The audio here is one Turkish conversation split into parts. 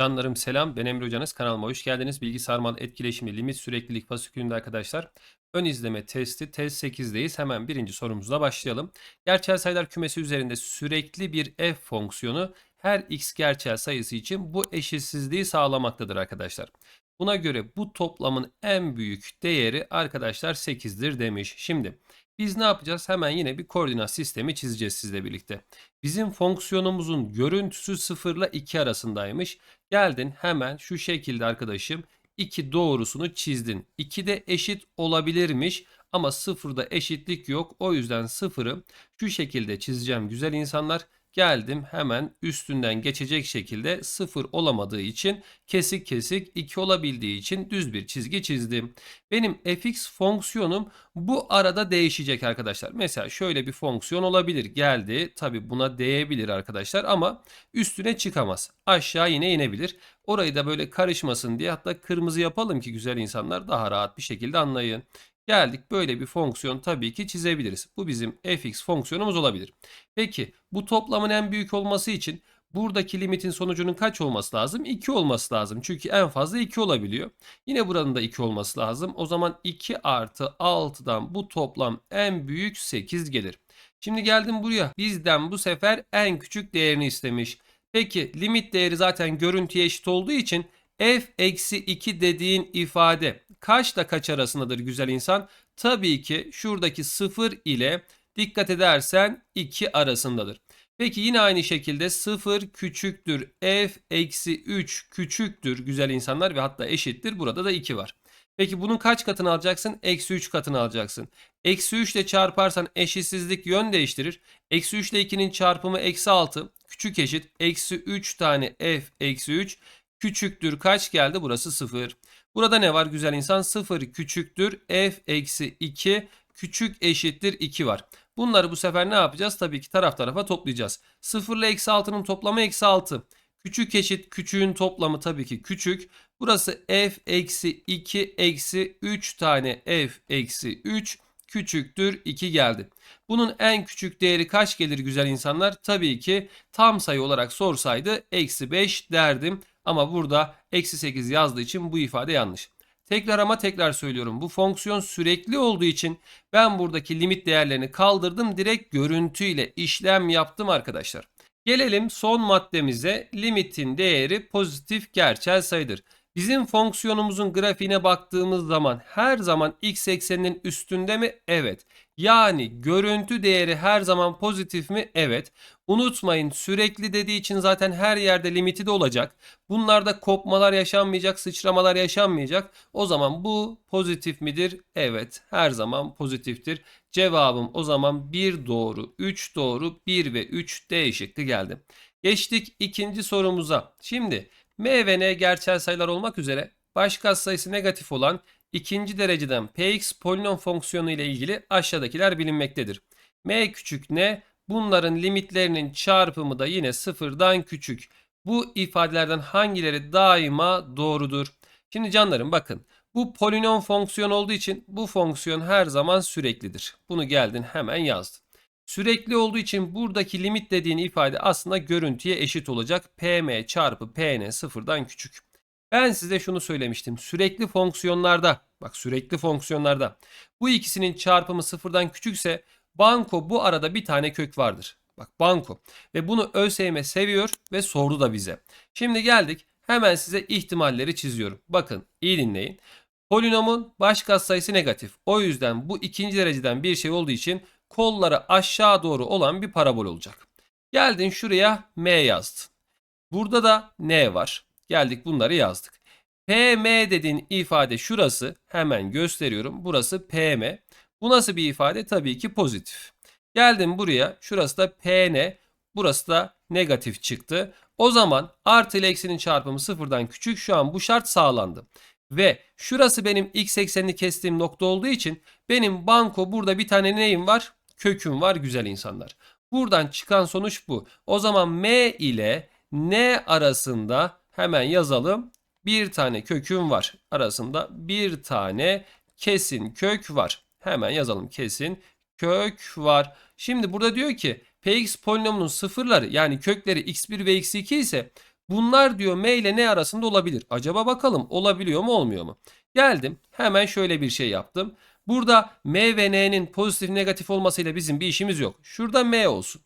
Canlarım selam. Ben Emre Hocanız. Kanalıma hoş geldiniz. Bilgi sarmal etkileşimli limit süreklilik fasikülünde arkadaşlar. Ön izleme testi test 8'deyiz. Hemen birinci sorumuzla başlayalım. Gerçel sayılar kümesi üzerinde sürekli bir f fonksiyonu her x gerçel sayısı için bu eşitsizliği sağlamaktadır arkadaşlar. Buna göre bu toplamın en büyük değeri arkadaşlar 8'dir demiş. Şimdi biz ne yapacağız? Hemen yine bir koordinat sistemi çizeceğiz sizle birlikte. Bizim fonksiyonumuzun görüntüsü 0 ile 2 arasındaymış. Geldin hemen şu şekilde arkadaşım 2 doğrusunu çizdin. 2 de eşit olabilirmiş ama 0'da eşitlik yok. O yüzden 0'ı şu şekilde çizeceğim güzel insanlar. Geldim hemen üstünden geçecek şekilde 0 olamadığı için kesik kesik 2 olabildiği için düz bir çizgi çizdim. Benim fx fonksiyonum bu arada değişecek arkadaşlar. Mesela şöyle bir fonksiyon olabilir. Geldi tabi buna değebilir arkadaşlar ama üstüne çıkamaz. Aşağı yine inebilir. Orayı da böyle karışmasın diye hatta kırmızı yapalım ki güzel insanlar daha rahat bir şekilde anlayın. Geldik böyle bir fonksiyon tabii ki çizebiliriz. Bu bizim fx fonksiyonumuz olabilir. Peki bu toplamın en büyük olması için buradaki limitin sonucunun kaç olması lazım? 2 olması lazım. Çünkü en fazla 2 olabiliyor. Yine buranın da 2 olması lazım. O zaman 2 artı 6'dan bu toplam en büyük 8 gelir. Şimdi geldim buraya. Bizden bu sefer en küçük değerini istemiş. Peki limit değeri zaten görüntüye eşit olduğu için f eksi 2 dediğin ifade kaçla kaç arasındadır güzel insan? Tabii ki şuradaki 0 ile dikkat edersen 2 arasındadır. Peki yine aynı şekilde 0 küçüktür f eksi 3 küçüktür güzel insanlar ve hatta eşittir. Burada da 2 var. Peki bunun kaç katını alacaksın? Eksi 3 katını alacaksın. Eksi 3 ile çarparsan eşitsizlik yön değiştirir. Eksi 3 ile 2'nin çarpımı eksi 6 küçük eşit. Eksi 3 tane f eksi 3 küçüktür kaç geldi? Burası 0. Burada ne var güzel insan? 0 küçüktür f eksi 2 küçük eşittir 2 var. Bunları bu sefer ne yapacağız? Tabii ki taraf tarafa toplayacağız. 0 ile eksi 6'nın toplamı eksi 6. Küçük eşit küçüğün toplamı tabii ki küçük. Burası f eksi 2 eksi 3 tane f eksi 3 küçüktür 2 geldi. Bunun en küçük değeri kaç gelir güzel insanlar? Tabii ki tam sayı olarak sorsaydı eksi 5 derdim. Ama burada eksi 8 yazdığı için bu ifade yanlış. Tekrar ama tekrar söylüyorum. Bu fonksiyon sürekli olduğu için ben buradaki limit değerlerini kaldırdım. Direkt görüntüyle işlem yaptım arkadaşlar. Gelelim son maddemize. Limitin değeri pozitif gerçel sayıdır. Bizim fonksiyonumuzun grafiğine baktığımız zaman her zaman x ekseninin üstünde mi? Evet. Yani görüntü değeri her zaman pozitif mi? Evet. Unutmayın sürekli dediği için zaten her yerde limiti de olacak. Bunlarda kopmalar yaşanmayacak, sıçramalar yaşanmayacak. O zaman bu pozitif midir? Evet, her zaman pozitiftir. Cevabım o zaman 1 doğru, 3 doğru, 1 ve 3 D geldi. Geçtik ikinci sorumuza. Şimdi m ve n gerçel sayılar olmak üzere baş katsayısı negatif olan ikinci dereceden px polinom fonksiyonu ile ilgili aşağıdakiler bilinmektedir. m küçük n bunların limitlerinin çarpımı da yine sıfırdan küçük. Bu ifadelerden hangileri daima doğrudur? Şimdi canlarım bakın bu polinom fonksiyon olduğu için bu fonksiyon her zaman süreklidir. Bunu geldin hemen yazdın. Sürekli olduğu için buradaki limit dediğin ifade aslında görüntüye eşit olacak. Pm çarpı Pn sıfırdan küçük. Ben size şunu söylemiştim. Sürekli fonksiyonlarda bak sürekli fonksiyonlarda bu ikisinin çarpımı sıfırdan küçükse banko bu arada bir tane kök vardır. Bak banko ve bunu ÖSYM seviyor ve sordu da bize. Şimdi geldik hemen size ihtimalleri çiziyorum. Bakın iyi dinleyin. Polinomun baş katsayısı negatif. O yüzden bu ikinci dereceden bir şey olduğu için kolları aşağı doğru olan bir parabol olacak. Geldin şuraya m yazdın. Burada da n var. Geldik bunları yazdık. PM dediğin ifade şurası. Hemen gösteriyorum. Burası PM. Bu nasıl bir ifade? Tabii ki pozitif. Geldim buraya. Şurası da PN. Burası da negatif çıktı. O zaman artı ile eksinin çarpımı sıfırdan küçük. Şu an bu şart sağlandı. Ve şurası benim x eksenini kestiğim nokta olduğu için benim banko burada bir tane neyim var? Köküm var güzel insanlar. Buradan çıkan sonuç bu. O zaman m ile n arasında hemen yazalım. Bir tane köküm var. Arasında bir tane kesin kök var. Hemen yazalım kesin kök var. Şimdi burada diyor ki px polinomunun sıfırları yani kökleri x1 ve x2 ise Bunlar diyor M ile N arasında olabilir. Acaba bakalım olabiliyor mu olmuyor mu? Geldim hemen şöyle bir şey yaptım. Burada M ve N'nin pozitif negatif olmasıyla bizim bir işimiz yok. Şurada M olsun.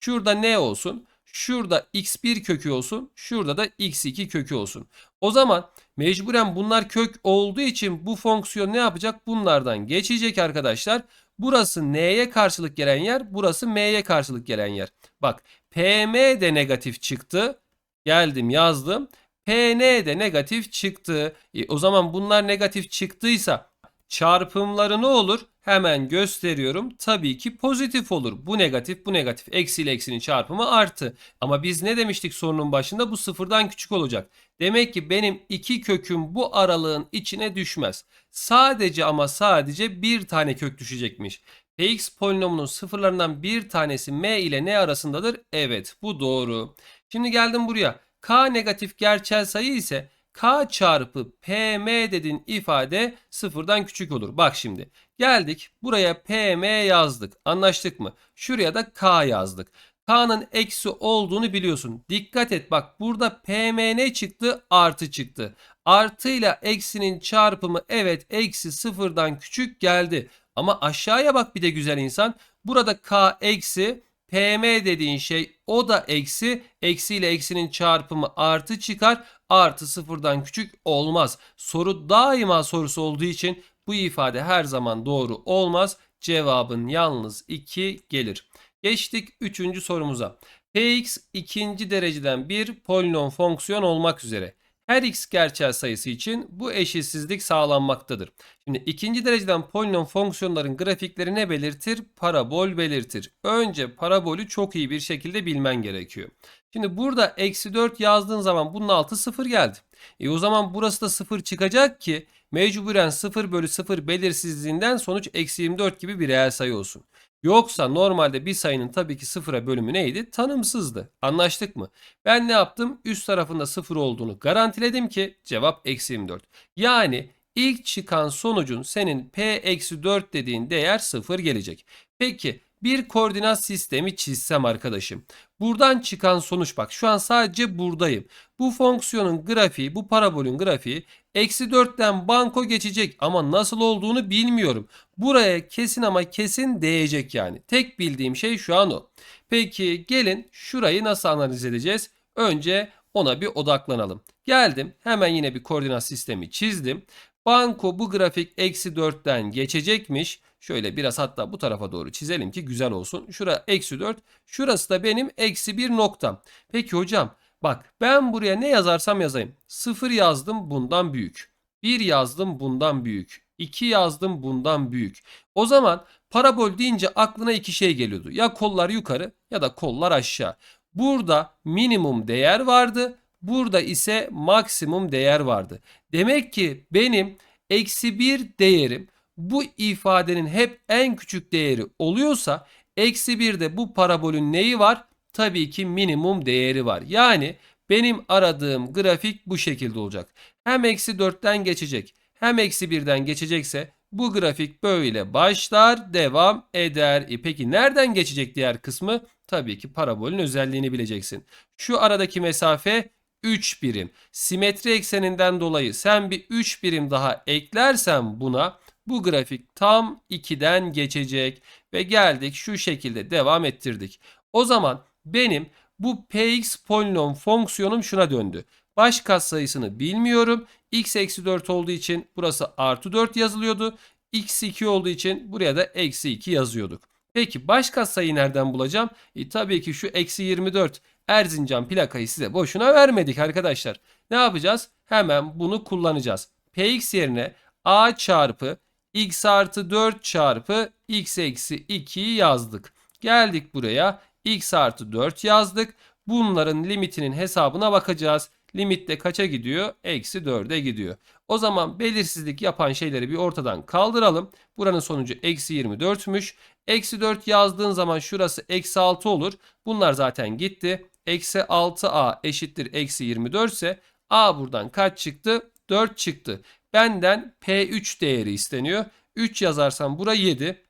Şurada N olsun. Şurada x1 kökü olsun. Şurada da x2 kökü olsun. O zaman mecburen bunlar kök olduğu için bu fonksiyon ne yapacak? Bunlardan geçecek arkadaşlar. Burası n'ye karşılık gelen yer. Burası m'ye karşılık gelen yer. Bak pm de negatif çıktı. Geldim yazdım. pn de negatif çıktı. E, o zaman bunlar negatif çıktıysa çarpımları ne olur? Hemen gösteriyorum. Tabii ki pozitif olur. Bu negatif, bu negatif. Eksi ile eksinin çarpımı artı. Ama biz ne demiştik sorunun başında? Bu sıfırdan küçük olacak. Demek ki benim iki köküm bu aralığın içine düşmez. Sadece ama sadece bir tane kök düşecekmiş. Px polinomunun sıfırlarından bir tanesi m ile n arasındadır. Evet bu doğru. Şimdi geldim buraya. k negatif gerçel sayı ise k çarpı pm dediğin ifade sıfırdan küçük olur. Bak şimdi geldik buraya pm yazdık. Anlaştık mı? Şuraya da k yazdık. K'nın eksi olduğunu biliyorsun. Dikkat et bak burada PM ne çıktı? Artı çıktı. Artıyla eksinin çarpımı evet eksi sıfırdan küçük geldi. Ama aşağıya bak bir de güzel insan. Burada K eksi PM dediğin şey o da eksi. Eksi ile eksinin çarpımı artı çıkar. Artı sıfırdan küçük olmaz. Soru daima sorusu olduğu için bu ifade her zaman doğru olmaz. Cevabın yalnız 2 gelir. Geçtik 3. sorumuza. Px ikinci dereceden bir polinom fonksiyon olmak üzere her x gerçel sayısı için bu eşitsizlik sağlanmaktadır. Şimdi ikinci dereceden polinom fonksiyonların grafikleri ne belirtir? Parabol belirtir. Önce parabolü çok iyi bir şekilde bilmen gerekiyor. Şimdi burada eksi 4 yazdığın zaman bunun altı 0 geldi. E o zaman burası da 0 çıkacak ki mecburen 0 bölü 0 belirsizliğinden sonuç eksi 24 gibi bir reel sayı olsun. Yoksa normalde bir sayının tabii ki sıfıra bölümü neydi? Tanımsızdı. Anlaştık mı? Ben ne yaptım? Üst tarafında sıfır olduğunu garantiledim ki cevap eksi 24. Yani ilk çıkan sonucun senin p eksi 4 dediğin değer sıfır gelecek. Peki bir koordinat sistemi çizsem arkadaşım. Buradan çıkan sonuç bak şu an sadece buradayım. Bu fonksiyonun grafiği bu parabolün grafiği eksi 4'ten banko geçecek ama nasıl olduğunu bilmiyorum. Buraya kesin ama kesin değecek yani. Tek bildiğim şey şu an o. Peki gelin şurayı nasıl analiz edeceğiz? Önce ona bir odaklanalım. Geldim hemen yine bir koordinat sistemi çizdim. Banko bu grafik eksi 4'ten geçecekmiş. Şöyle biraz hatta bu tarafa doğru çizelim ki güzel olsun. Şura eksi 4. Şurası da benim eksi 1 noktam. Peki hocam bak ben buraya ne yazarsam yazayım. 0 yazdım bundan büyük. 1 yazdım bundan büyük. 2 yazdım bundan büyük. O zaman parabol deyince aklına iki şey geliyordu. Ya kollar yukarı ya da kollar aşağı. Burada minimum değer vardı. Burada ise maksimum değer vardı. Demek ki benim eksi 1 değerim bu ifadenin hep en küçük değeri oluyorsa eksi 1'de bu parabolün neyi var? Tabii ki minimum değeri var. Yani benim aradığım grafik bu şekilde olacak. Hem eksi 4'ten geçecek hem eksi 1'den geçecekse bu grafik böyle başlar devam eder. E peki nereden geçecek diğer kısmı? Tabii ki parabolün özelliğini bileceksin. Şu aradaki mesafe 3 birim. Simetri ekseninden dolayı sen bir 3 birim daha eklersen buna bu grafik tam 2'den geçecek ve geldik şu şekilde devam ettirdik. O zaman benim bu px polinom fonksiyonum şuna döndü. Baş katsayısını bilmiyorum. x eksi 4 olduğu için burası artı 4 yazılıyordu. x 2 olduğu için buraya da eksi 2 yazıyorduk. Peki baş katsayıyı nereden bulacağım? E, tabii ki şu eksi 24 Erzincan plakayı size boşuna vermedik arkadaşlar. Ne yapacağız? Hemen bunu kullanacağız. px yerine a çarpı x artı 4 çarpı x eksi 2'yi yazdık. Geldik buraya x artı 4 yazdık. Bunların limitinin hesabına bakacağız. Limitte kaça gidiyor? Eksi 4'e gidiyor. O zaman belirsizlik yapan şeyleri bir ortadan kaldıralım. Buranın sonucu eksi 24'müş. Eksi 4 yazdığın zaman şurası eksi 6 olur. Bunlar zaten gitti. Eksi 6a eşittir eksi 24 ise a buradan kaç çıktı? 4 çıktı. Benden P3 değeri isteniyor. 3 yazarsam bura 7.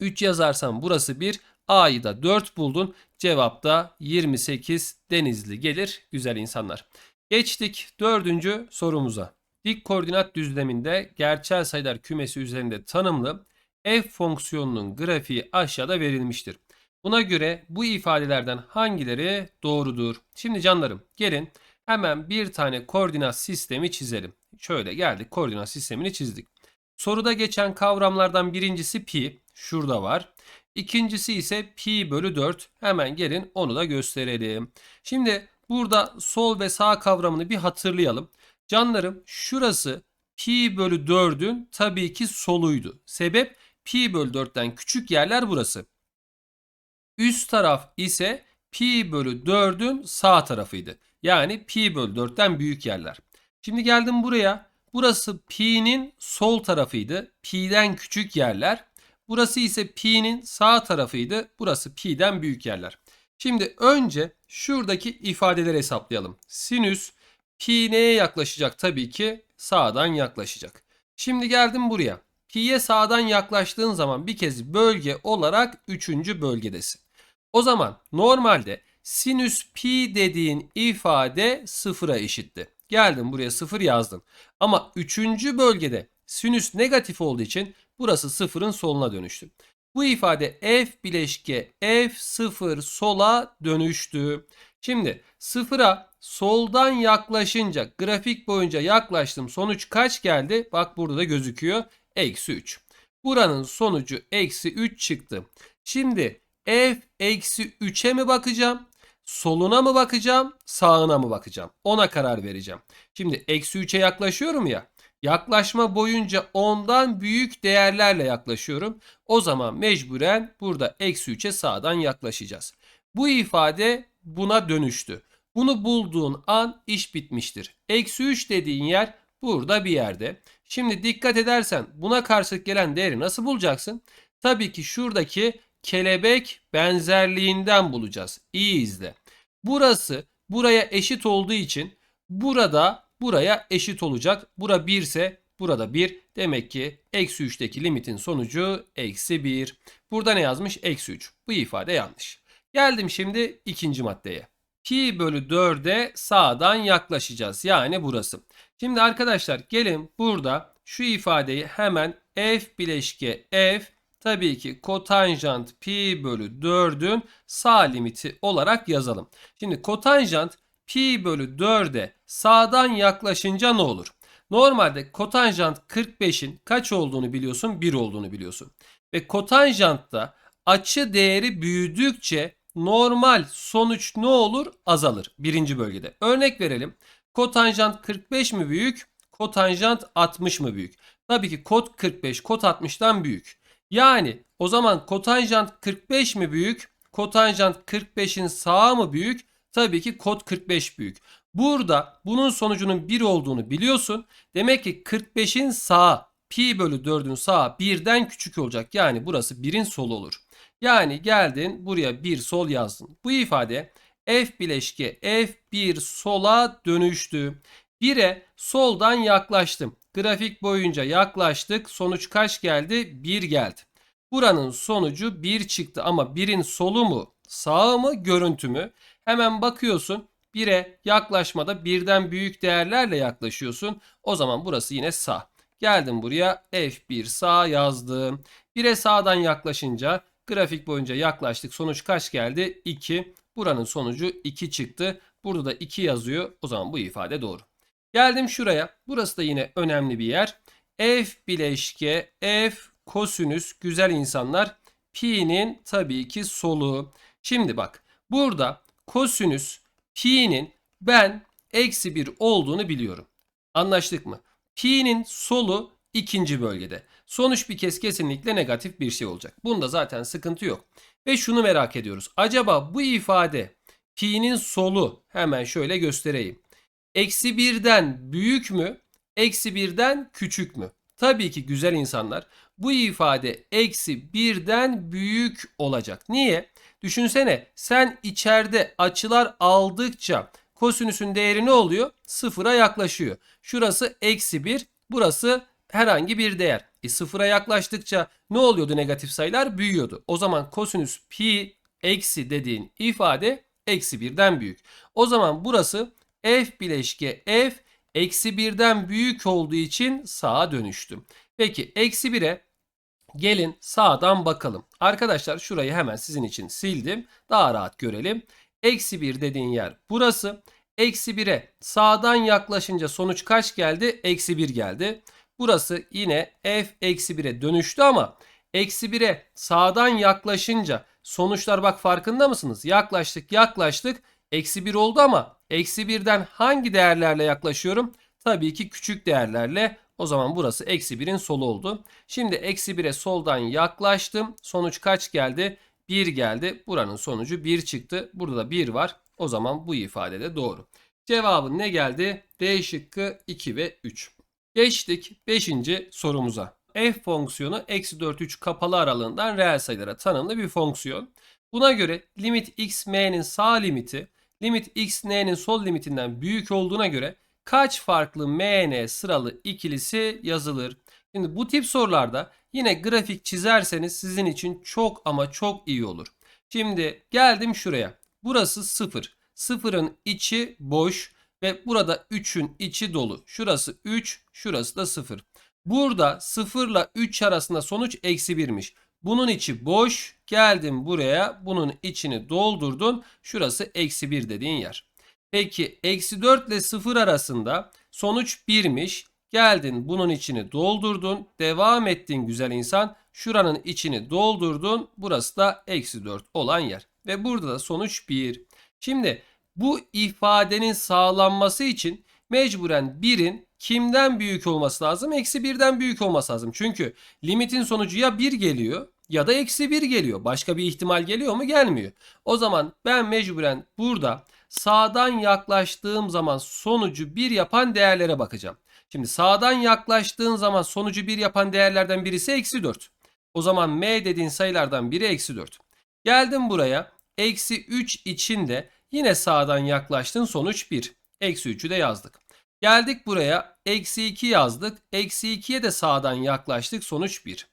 3 yazarsam burası 1. A'yı da 4 buldun. Cevap da 28 Denizli gelir güzel insanlar. Geçtik dördüncü sorumuza. Dik koordinat düzleminde gerçel sayılar kümesi üzerinde tanımlı f fonksiyonunun grafiği aşağıda verilmiştir. Buna göre bu ifadelerden hangileri doğrudur? Şimdi canlarım gelin hemen bir tane koordinat sistemi çizelim. Şöyle geldik koordinat sistemini çizdik. Soruda geçen kavramlardan birincisi pi. Şurada var. İkincisi ise pi bölü 4. Hemen gelin onu da gösterelim. Şimdi burada sol ve sağ kavramını bir hatırlayalım. Canlarım şurası pi bölü 4'ün tabii ki soluydu. Sebep pi bölü 4'ten küçük yerler burası. Üst taraf ise pi bölü 4'ün sağ tarafıydı. Yani pi bölü 4'ten büyük yerler. Şimdi geldim buraya. Burası pi'nin sol tarafıydı. Pi'den küçük yerler. Burası ise pi'nin sağ tarafıydı. Burası pi'den büyük yerler. Şimdi önce şuradaki ifadeleri hesaplayalım. Sinüs pi neye yaklaşacak? Tabii ki sağdan yaklaşacak. Şimdi geldim buraya. Pi'ye sağdan yaklaştığın zaman bir kez bölge olarak 3. bölgedesin. O zaman normalde sinüs pi dediğin ifade sıfıra eşitti. Geldin buraya sıfır yazdın. Ama 3. bölgede sinüs negatif olduğu için burası sıfırın soluna dönüştü. Bu ifade f bileşke f sıfır sola dönüştü. Şimdi sıfıra soldan yaklaşınca grafik boyunca yaklaştım. Sonuç kaç geldi? Bak burada da gözüküyor. Eksi 3. Buranın sonucu eksi 3 çıktı. Şimdi f eksi 3'e mi bakacağım? Soluna mı bakacağım? Sağına mı bakacağım? Ona karar vereceğim. Şimdi eksi 3'e yaklaşıyorum ya. Yaklaşma boyunca ondan büyük değerlerle yaklaşıyorum. O zaman mecburen burada eksi 3'e sağdan yaklaşacağız. Bu ifade buna dönüştü. Bunu bulduğun an iş bitmiştir. Eksi 3 dediğin yer burada bir yerde. Şimdi dikkat edersen buna karşılık gelen değeri nasıl bulacaksın? Tabii ki şuradaki kelebek benzerliğinden bulacağız. İyi izle. Burası buraya eşit olduğu için burada buraya eşit olacak. Bura 1 ise burada 1. Demek ki eksi 3'teki limitin sonucu eksi 1. Burada ne yazmış? Eksi 3. Bu ifade yanlış. Geldim şimdi ikinci maddeye. Pi bölü 4'e sağdan yaklaşacağız. Yani burası. Şimdi arkadaşlar gelin burada şu ifadeyi hemen f bileşke f tabii ki kotanjant pi bölü 4'ün sağ limiti olarak yazalım. Şimdi kotanjant pi bölü 4'e sağdan yaklaşınca ne olur? Normalde kotanjant 45'in kaç olduğunu biliyorsun? 1 olduğunu biliyorsun. Ve kotanjantta açı değeri büyüdükçe normal sonuç ne olur? Azalır birinci bölgede. Örnek verelim. Kotanjant 45 mi büyük? Kotanjant 60 mı büyük? Tabii ki kot 45 kot 60'tan büyük. Yani o zaman kotanjant 45 mi büyük? Kotanjant 45'in sağı mı büyük? Tabii ki kot 45 büyük. Burada bunun sonucunun 1 olduğunu biliyorsun. Demek ki 45'in sağı pi bölü 4'ün sağı 1'den küçük olacak. Yani burası 1'in solu olur. Yani geldin buraya 1 sol yazdın. Bu ifade f bileşke f1 sola dönüştü. 1'e soldan yaklaştım. Grafik boyunca yaklaştık. Sonuç kaç geldi? 1 geldi. Buranın sonucu 1 çıktı ama 1'in solu mu sağı mı görüntü mü? Hemen bakıyorsun 1'e yaklaşmada birden büyük değerlerle yaklaşıyorsun. O zaman burası yine sağ. Geldim buraya F1 sağ yazdım. 1'e sağdan yaklaşınca grafik boyunca yaklaştık. Sonuç kaç geldi? 2. Buranın sonucu 2 çıktı. Burada da 2 yazıyor. O zaman bu ifade doğru. Geldim şuraya. Burası da yine önemli bir yer. F bileşke F kosinüs güzel insanlar. Pi'nin tabii ki solu. Şimdi bak burada kosinüs pi'nin ben eksi 1 olduğunu biliyorum. Anlaştık mı? Pi'nin solu ikinci bölgede. Sonuç bir kez kesinlikle negatif bir şey olacak. Bunda zaten sıkıntı yok. Ve şunu merak ediyoruz. Acaba bu ifade pi'nin solu hemen şöyle göstereyim. Eksi birden büyük mü? Eksi birden küçük mü? Tabii ki güzel insanlar bu ifade eksi birden büyük olacak. Niye? Düşünsene sen içeride açılar aldıkça kosinüsün değeri ne oluyor? Sıfıra yaklaşıyor. Şurası eksi bir, burası herhangi bir değer. E sıfıra yaklaştıkça ne oluyordu negatif sayılar? Büyüyordu. O zaman kosinüs pi eksi dediğin ifade eksi birden büyük. O zaman burası f bileşke f eksi birden büyük olduğu için sağa dönüştüm. Peki eksi 1'e gelin sağdan bakalım. Arkadaşlar şurayı hemen sizin için sildim. Daha rahat görelim. Eksi 1 dediğin yer burası. Eksi 1'e sağdan yaklaşınca sonuç kaç geldi? Eksi 1 geldi. Burası yine f eksi 1'e dönüştü ama eksi 1'e sağdan yaklaşınca sonuçlar bak farkında mısınız? Yaklaştık yaklaştık. Eksi 1 oldu ama eksi 1'den hangi değerlerle yaklaşıyorum? Tabii ki küçük değerlerle. O zaman burası eksi 1'in solu oldu. Şimdi eksi 1'e soldan yaklaştım. Sonuç kaç geldi? 1 geldi. Buranın sonucu 1 çıktı. Burada da 1 var. O zaman bu ifade de doğru. Cevabın ne geldi? D şıkkı 2 ve 3. Geçtik 5. sorumuza. f fonksiyonu eksi 4 3 kapalı aralığından reel sayılara tanımlı bir fonksiyon. Buna göre limit x m'nin sağ limiti limit x n'nin sol limitinden büyük olduğuna göre kaç farklı mn sıralı ikilisi yazılır? Şimdi bu tip sorularda yine grafik çizerseniz sizin için çok ama çok iyi olur. Şimdi geldim şuraya. Burası 0. 0'ın içi boş ve burada 3'ün içi dolu. Şurası 3, şurası da 0. Burada 0 ile 3 arasında sonuç eksi 1'miş. Bunun içi boş. Geldim buraya. Bunun içini doldurdun. Şurası eksi 1 dediğin yer. Peki eksi 4 ile 0 arasında sonuç 1'miş. Geldin bunun içini doldurdun. Devam ettin güzel insan. Şuranın içini doldurdun. Burası da eksi 4 olan yer. Ve burada da sonuç 1. Şimdi bu ifadenin sağlanması için mecburen 1'in kimden büyük olması lazım? Eksi 1'den büyük olması lazım. Çünkü limitin sonucu ya 1 geliyor ya da eksi 1 geliyor. Başka bir ihtimal geliyor mu? Gelmiyor. O zaman ben mecburen burada sağdan yaklaştığım zaman sonucu 1 yapan değerlere bakacağım. Şimdi sağdan yaklaştığın zaman sonucu 1 yapan değerlerden birisi eksi 4. O zaman m dediğin sayılardan biri eksi 4. Geldim buraya. Eksi 3 içinde yine sağdan yaklaştın sonuç 1. Eksi 3'ü de yazdık. Geldik buraya. Eksi 2 yazdık. Eksi 2'ye de sağdan yaklaştık. Sonuç 1.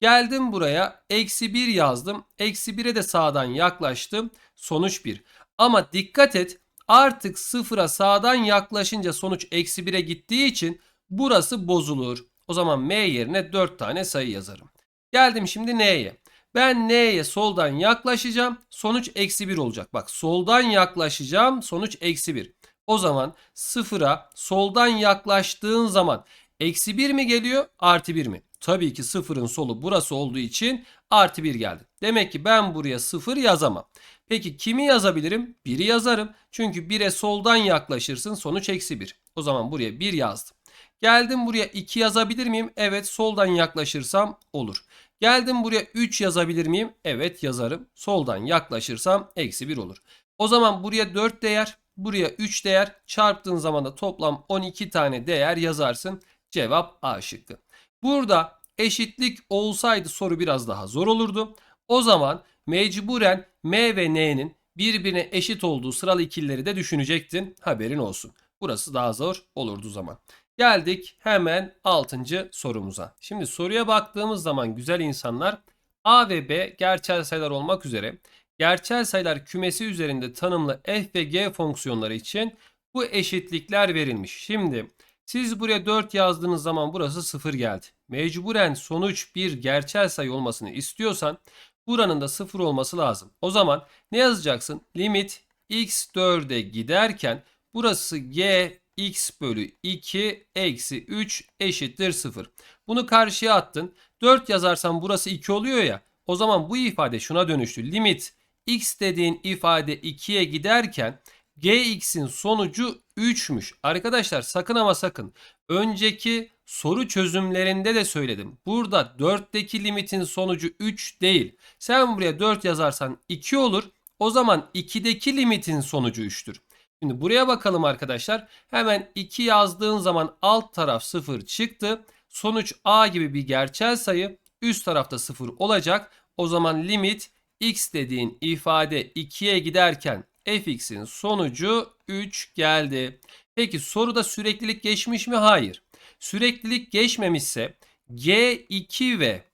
Geldim buraya. Eksi 1 yazdım. Eksi 1'e de sağdan yaklaştım. Sonuç 1. Ama dikkat et. Artık sıfıra sağdan yaklaşınca sonuç eksi 1'e gittiği için burası bozulur. O zaman m yerine 4 tane sayı yazarım. Geldim şimdi n'ye. Ben n'ye soldan yaklaşacağım. Sonuç eksi 1 olacak. Bak soldan yaklaşacağım. Sonuç eksi 1. O zaman sıfıra soldan yaklaştığın zaman eksi 1 mi geliyor artı 1 mi? Tabii ki sıfırın solu burası olduğu için artı 1 geldi. Demek ki ben buraya sıfır yazamam. Peki kimi yazabilirim? 1'i yazarım. Çünkü 1'e soldan yaklaşırsın sonuç eksi 1. O zaman buraya 1 yazdım. Geldim buraya 2 yazabilir miyim? Evet soldan yaklaşırsam olur. Geldim buraya 3 yazabilir miyim? Evet yazarım. Soldan yaklaşırsam eksi 1 olur. O zaman buraya 4 değer, buraya 3 değer çarptığın zaman da toplam 12 tane değer yazarsın. Cevap A şıkkı. Burada eşitlik olsaydı soru biraz daha zor olurdu. O zaman mecburen M ve N'nin birbirine eşit olduğu sıralı ikilileri de düşünecektin. Haberin olsun. Burası daha zor olurdu zaman. Geldik hemen 6. sorumuza. Şimdi soruya baktığımız zaman güzel insanlar A ve B gerçel sayılar olmak üzere gerçel sayılar kümesi üzerinde tanımlı f ve g fonksiyonları için bu eşitlikler verilmiş. Şimdi siz buraya 4 yazdığınız zaman burası 0 geldi. Mecburen sonuç bir gerçel sayı olmasını istiyorsan buranın da 0 olması lazım. O zaman ne yazacaksın? Limit x 4'e giderken burası g x bölü 2 eksi 3 eşittir 0. Bunu karşıya attın. 4 yazarsan burası 2 oluyor ya. O zaman bu ifade şuna dönüştü. Limit x dediğin ifade 2'ye giderken gx'in sonucu 3'müş. Arkadaşlar sakın ama sakın. Önceki soru çözümlerinde de söyledim. Burada 4'teki limitin sonucu 3 değil. Sen buraya 4 yazarsan 2 olur. O zaman 2'deki limitin sonucu 3'tür. Şimdi buraya bakalım arkadaşlar. Hemen 2 yazdığın zaman alt taraf 0 çıktı. Sonuç a gibi bir gerçel sayı. Üst tarafta 0 olacak. O zaman limit x dediğin ifade 2'ye giderken fx'in sonucu 3 geldi. Peki soruda süreklilik geçmiş mi? Hayır. Süreklilik geçmemişse G2 ve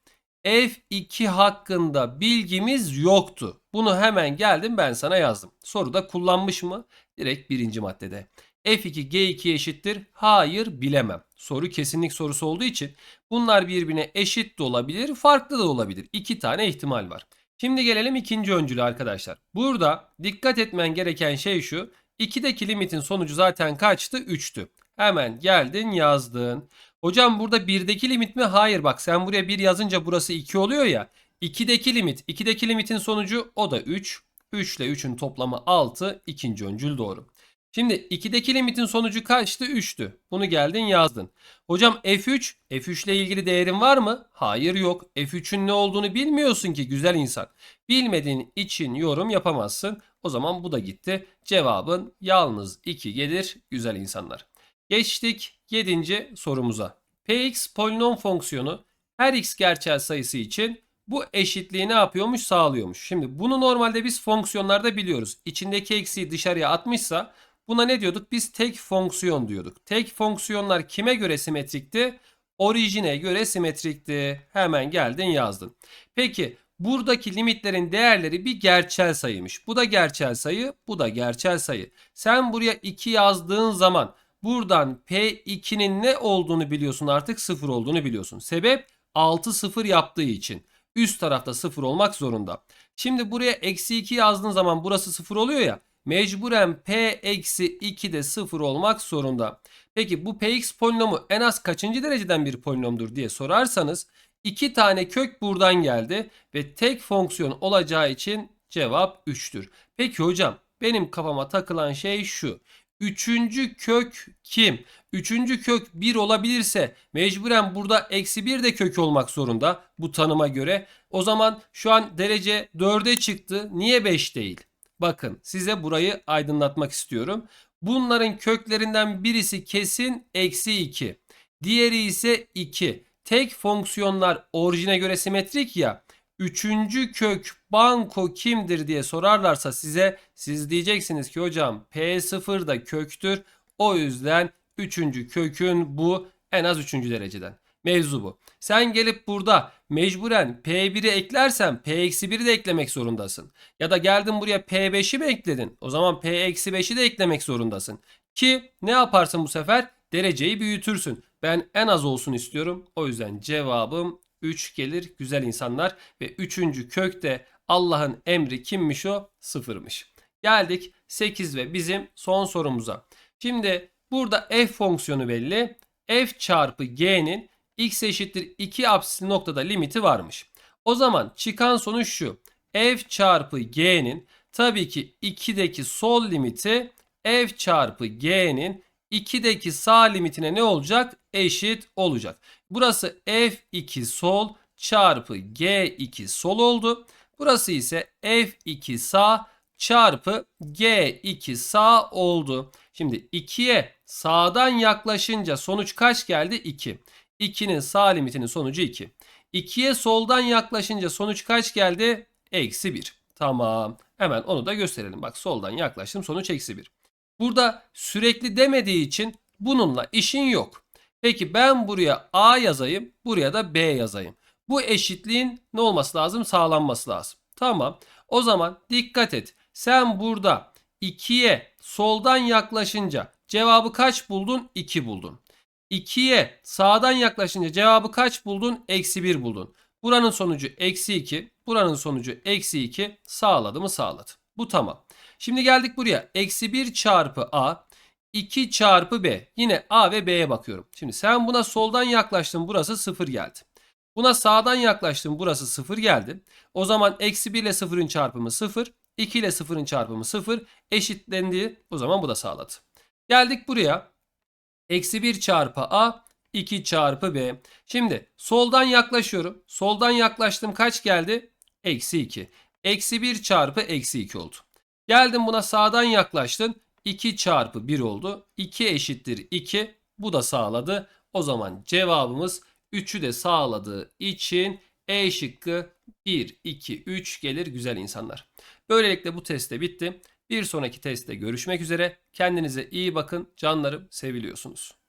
F2 hakkında bilgimiz yoktu. Bunu hemen geldim ben sana yazdım. Soruda kullanmış mı? Direkt birinci maddede. F2 G2 eşittir. Hayır bilemem. Soru kesinlik sorusu olduğu için bunlar birbirine eşit de olabilir, farklı da olabilir. İki tane ihtimal var. Şimdi gelelim ikinci öncülü arkadaşlar. Burada dikkat etmen gereken şey şu. 2'deki limitin sonucu zaten kaçtı? 3'tü. Hemen geldin yazdın. Hocam burada 1'deki limit mi? Hayır bak sen buraya 1 yazınca burası 2 oluyor ya. 2'deki limit. 2'deki limitin sonucu o da 3. 3 ile 3'ün toplamı 6. İkinci öncül doğru. Şimdi 2'deki limitin sonucu kaçtı? 3'tü. Bunu geldin yazdın. Hocam F3, F3 ile ilgili değerin var mı? Hayır yok. F3'ün ne olduğunu bilmiyorsun ki güzel insan. Bilmediğin için yorum yapamazsın. O zaman bu da gitti. Cevabın yalnız 2 gelir güzel insanlar. Geçtik 7. sorumuza. Px polinom fonksiyonu her x gerçel sayısı için bu eşitliği ne yapıyormuş sağlıyormuş. Şimdi bunu normalde biz fonksiyonlarda biliyoruz. İçindeki eksiği dışarıya atmışsa buna ne diyorduk? Biz tek fonksiyon diyorduk. Tek fonksiyonlar kime göre simetrikti? Orijine göre simetrikti. Hemen geldin yazdın. Peki buradaki limitlerin değerleri bir gerçel sayıymış. Bu da gerçel sayı, bu da gerçel sayı. Sen buraya 2 yazdığın zaman buradan P2'nin ne olduğunu biliyorsun artık 0 olduğunu biliyorsun. Sebep 6 0 yaptığı için. Üst tarafta 0 olmak zorunda. Şimdi buraya eksi 2 yazdığın zaman burası 0 oluyor ya. Mecburen P eksi 2 de 0 olmak zorunda. Peki bu Px polinomu en az kaçıncı dereceden bir polinomdur diye sorarsanız iki tane kök buradan geldi ve tek fonksiyon olacağı için cevap 3'tür. Peki hocam benim kafama takılan şey şu. Üçüncü kök kim? Üçüncü kök 1 olabilirse mecburen burada eksi 1 de kök olmak zorunda bu tanıma göre. O zaman şu an derece 4'e çıktı. Niye 5 değil? Bakın size burayı aydınlatmak istiyorum. Bunların köklerinden birisi kesin eksi 2. Diğeri ise 2. Tek fonksiyonlar orijine göre simetrik ya. Üçüncü kök banko kimdir diye sorarlarsa size siz diyeceksiniz ki hocam P0 da köktür. O yüzden üçüncü kökün bu en az üçüncü dereceden. Mevzu bu. Sen gelip burada mecburen P1'i eklersen P-1'i de eklemek zorundasın. Ya da geldin buraya P5'i mi ekledin? O zaman P-5'i de eklemek zorundasın. Ki ne yaparsın bu sefer? Dereceyi büyütürsün. Ben en az olsun istiyorum. O yüzden cevabım 3 gelir güzel insanlar. Ve 3. kök de Allah'ın emri kimmiş o? Sıfırmış. Geldik 8 ve bizim son sorumuza. Şimdi burada f fonksiyonu belli. f çarpı g'nin x eşittir 2 apsisli noktada limiti varmış. O zaman çıkan sonuç şu. f çarpı g'nin tabii ki 2'deki sol limiti f çarpı g'nin 2'deki sağ limitine ne olacak? Eşit olacak. Burası f2 sol çarpı g2 sol oldu. Burası ise f2 sağ çarpı g2 sağ oldu. Şimdi 2'ye sağdan yaklaşınca sonuç kaç geldi? 2. 2'nin sağ limitinin sonucu 2. 2'ye soldan yaklaşınca sonuç kaç geldi? Eksi 1. Tamam. Hemen onu da gösterelim. Bak soldan yaklaştım sonuç eksi 1. Burada sürekli demediği için bununla işin yok. Peki ben buraya A yazayım. Buraya da B yazayım. Bu eşitliğin ne olması lazım? Sağlanması lazım. Tamam. O zaman dikkat et. Sen burada 2'ye soldan yaklaşınca cevabı kaç buldun? 2 buldun. 2'ye sağdan yaklaşınca cevabı kaç buldun? Eksi 1 buldun. Buranın sonucu eksi 2. Buranın sonucu eksi 2. Sağladı mı? Sağladı. Bu tamam. Şimdi geldik buraya. Eksi 1 çarpı A. 2 çarpı B. Yine A ve B'ye bakıyorum. Şimdi sen buna soldan yaklaştın. Burası 0 geldi. Buna sağdan yaklaştım. Burası 0 geldi. O zaman eksi 1 ile 0'ın çarpımı 0. 2 ile 0'ın çarpımı 0. Eşitlendi. O zaman bu da sağladı. Geldik buraya. Eksi 1 çarpı A. 2 çarpı B. Şimdi soldan yaklaşıyorum. Soldan yaklaştım. Kaç geldi? Eksi 2. Eksi 1 çarpı eksi 2 oldu. Geldim buna sağdan yaklaştın. 2 çarpı 1 oldu. 2 eşittir 2. Bu da sağladı. O zaman cevabımız 3'ü de sağladığı için E şıkkı 1, 2, 3 gelir güzel insanlar. Böylelikle bu test de bitti. Bir sonraki testte görüşmek üzere. Kendinize iyi bakın. Canlarım seviliyorsunuz.